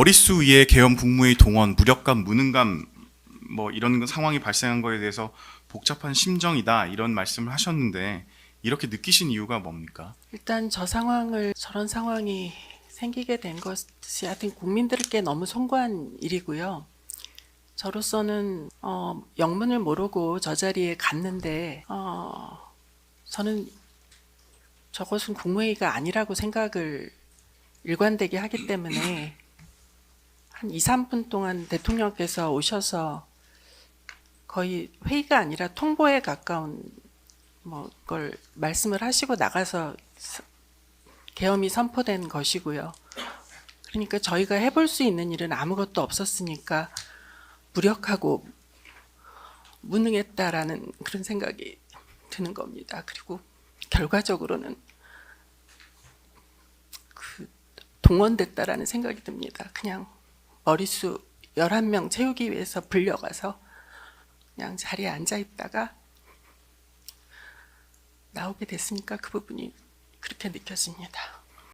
머릿수 위에 계엄 국무회의 동원, 무력감, 무능감 뭐 이런 상황이 발생한 거에 대해서 복잡한 심정이다 이런 말씀을 하셨는데 이렇게 느끼신 이유가 뭡니까? 일단 저 상황을 저런 상황이 생기게 된 것이 하여튼 국민들께 너무 송구한 일이고요. 저로서는 어, 영문을 모르고 저 자리에 갔는데 어, 저는 저것은 국무회의가 아니라고 생각을 일관되게 하기 때문에 한 2, 3분 동안 대통령께서 오셔서 거의 회의가 아니라 통보에 가까운 뭐 걸 말씀을 하시고 나가서 서- 계엄이 선포된 것이고요. 그러니까 저희가 해볼 수 있는 일은 아무것도 없었으니까 무력하고 무능했다라는 그런 생각이 드는 겁니다. 그리고 결과적으로는 그 동원됐다라는 생각이 듭니다. 그냥 머릿수 11명 채우기 위해서 불려가서 그냥 자리에 앉아 있다가 나오게 됐으니까 그 부분이 그렇게 느껴집니다.